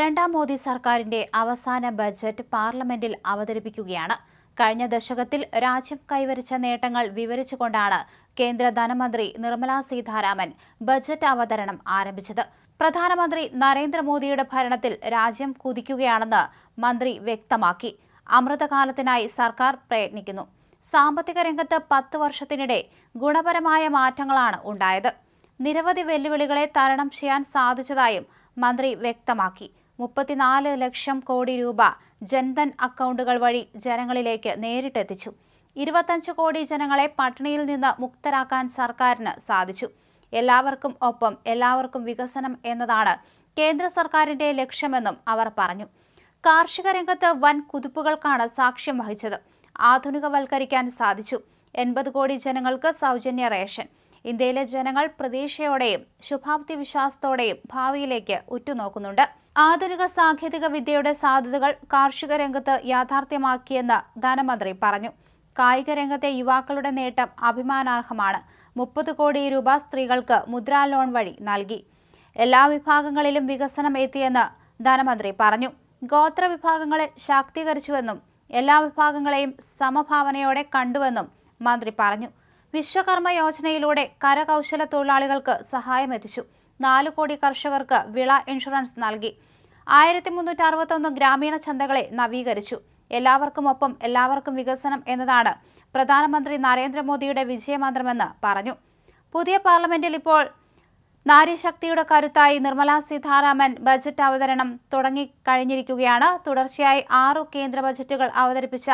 രണ്ടാം മോദി സർക്കാരിന്റെ അവസാന ബജറ്റ് പാർലമെന്റിൽ അവതരിപ്പിക്കുകയാണ്. കഴിഞ്ഞ ദശകത്തിൽ രാജ്യം കൈവരിച്ച നേട്ടങ്ങൾ വിവരിച്ചുകൊണ്ടാണ് കേന്ദ്ര ധനമന്ത്രി നിർമ്മലാ സീതാരാമൻ ബജറ്റ് അവതരണം ആരംഭിച്ചത്. പ്രധാനമന്ത്രി നരേന്ദ്രമോദിയുടെ ഭരണത്തിൽ രാജ്യം കുതിക്കുകയാണെന്ന് മന്ത്രി വ്യക്തമാക്കി. അമൃതകാലത്തിനായി സർക്കാർ പ്രയത്നിക്കുന്നു. സാമ്പത്തിക രംഗത്ത് പത്ത് വർഷത്തിനിടെ ഗുണപരമായ മാറ്റങ്ങളാണ് ഉണ്ടായത്. നിരവധി വെല്ലുവിളികളെ തരണം ചെയ്യാൻ സാധിച്ചതായും മന്ത്രി വ്യക്തമാക്കി. മുപ്പത്തിനാല് ലക്ഷം കോടി രൂപ ജൻധൻ അക്കൗണ്ടുകൾ വഴി ജനങ്ങളിലേക്ക് നേരിട്ടെത്തിച്ചു. ഇരുപത്തഞ്ച് കോടി ജനങ്ങളെ പട്ടിണിയിൽ നിന്ന് മുക്തരാക്കാൻ സർക്കാരിന് സാധിച്ചു. എല്ലാവർക്കും ഒപ്പം എല്ലാവർക്കും വികസനം എന്നതാണ് കേന്ദ്ര സർക്കാരിന്റെ ലക്ഷ്യമെന്നും അവർ പറഞ്ഞു. കാർഷിക രംഗത്ത് വൻ കുതിപ്പുകൾക്കാണ് സാക്ഷ്യം വഹിച്ചത്. ആധുനികവൽക്കരിക്കാൻ സാധിച്ചു. എൺപത് കോടി ജനങ്ങൾക്ക് സൗജന്യ റേഷൻ. ഇന്ത്യയിലെ ജനങ്ങൾ പ്രതീക്ഷയോടെയും ശുഭാപ്തി വിശ്വാസത്തോടെയും ഭാവിയിലേക്ക് ഉറ്റുനോക്കുന്നുണ്ട്. ആധുനിക സാങ്കേതിക വിദ്യയുടെ സാധ്യതകൾ കാർഷിക രംഗത്ത് യാഥാർത്ഥ്യമാക്കിയെന്ന് ധനമന്ത്രി പറഞ്ഞു. കായിക രംഗത്തെ യുവാക്കളുടെ നേട്ടം അഭിമാനാർഹമാണ്. മുപ്പത് കോടി രൂപ സ്ത്രീകൾക്ക് മുദ്രാ ലോൺ വഴി നൽകി. എല്ലാ വിഭാഗങ്ങളിലും വികസനം എത്തിയെന്ന് ധനമന്ത്രി പറഞ്ഞു. ഗോത്ര വിഭാഗങ്ങളെ ശാക്തീകരിച്ചുവെന്നും എല്ലാ വിഭാഗങ്ങളെയും സമഭാവനയോടെ കണ്ടുവെന്നും മന്ത്രി പറഞ്ഞു. വിശ്വകർമ്മ യോജനയിലൂടെ കരകൗശല തൊഴിലാളികൾക്ക് സഹായമെത്തിച്ചു നാലു കോടി കർഷകർക്ക് വിള ഇൻഷുറൻസ് നൽകി. ആയിരത്തി മുന്നൂറ്റി അറുപത്തൊന്ന് ഗ്രാമീണ ചന്തകളെ നവീകരിച്ചു. എല്ലാവർക്കും ഒപ്പം എല്ലാവർക്കും വികസനം എന്നതാണ് പ്രധാനമന്ത്രി നരേന്ദ്രമോദിയുടെ വിജയമന്ത്രമെന്ന് പറഞ്ഞു. പുതിയ പാർലമെന്റിൽ ഇപ്പോൾ നാരീശക്തിയുടെ കരുത്തായി നിർമ്മലാ സീതാരാമൻ ബജറ്റ് അവതരണം തുടങ്ങിക്കഴിഞ്ഞിരിക്കുകയാണ് തുടർച്ചയായി ആറു കേന്ദ്ര ബജറ്റുകൾ അവതരിപ്പിച്ച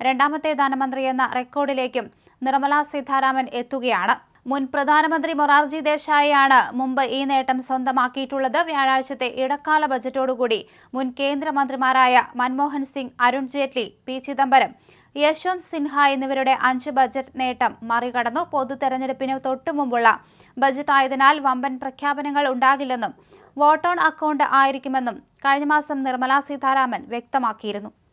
രണ്ടാമത്തെ ധനമന്ത്രി എന്ന റെക്കോർഡിലേക്കും നിർമ്മലാ സീതാരാമൻ എത്തുകയാണ്. മുൻ പ്രധാനമന്ത്രി മൊറാർജി ദേശായിയാണ് മുമ്പ് ഈ നേട്ടം സ്വന്തമാക്കിയിട്ടുള്ളത്. വ്യാഴാഴ്ചത്തെ ഇടക്കാല ബജറ്റോടുകൂടി മുൻ കേന്ദ്രമന്ത്രിമാരായ മൻമോഹൻ സിംഗ് അരുൺ ജെയ്റ്റ്ലി പി ചിദംബരം യശ്വന്ത് സിൻഹ എന്നിവരുടെ അഞ്ച് ബജറ്റ് നേട്ടം മറികടന്നു. പൊതു തെരഞ്ഞെടുപ്പിന് തൊട്ടുമുമ്പുള്ള ബജറ്റായതിനാൽ വമ്പൻ പ്രഖ്യാപനങ്ങൾ ഉണ്ടാകില്ലെന്നും വോട്ട് ഓൺ അക്കൗണ്ട് ആയിരിക്കുമെന്നും കഴിഞ്ഞ മാസം നിർമ്മലാ സീതാരാമൻ വ്യക്തമാക്കിയിരുന്നു.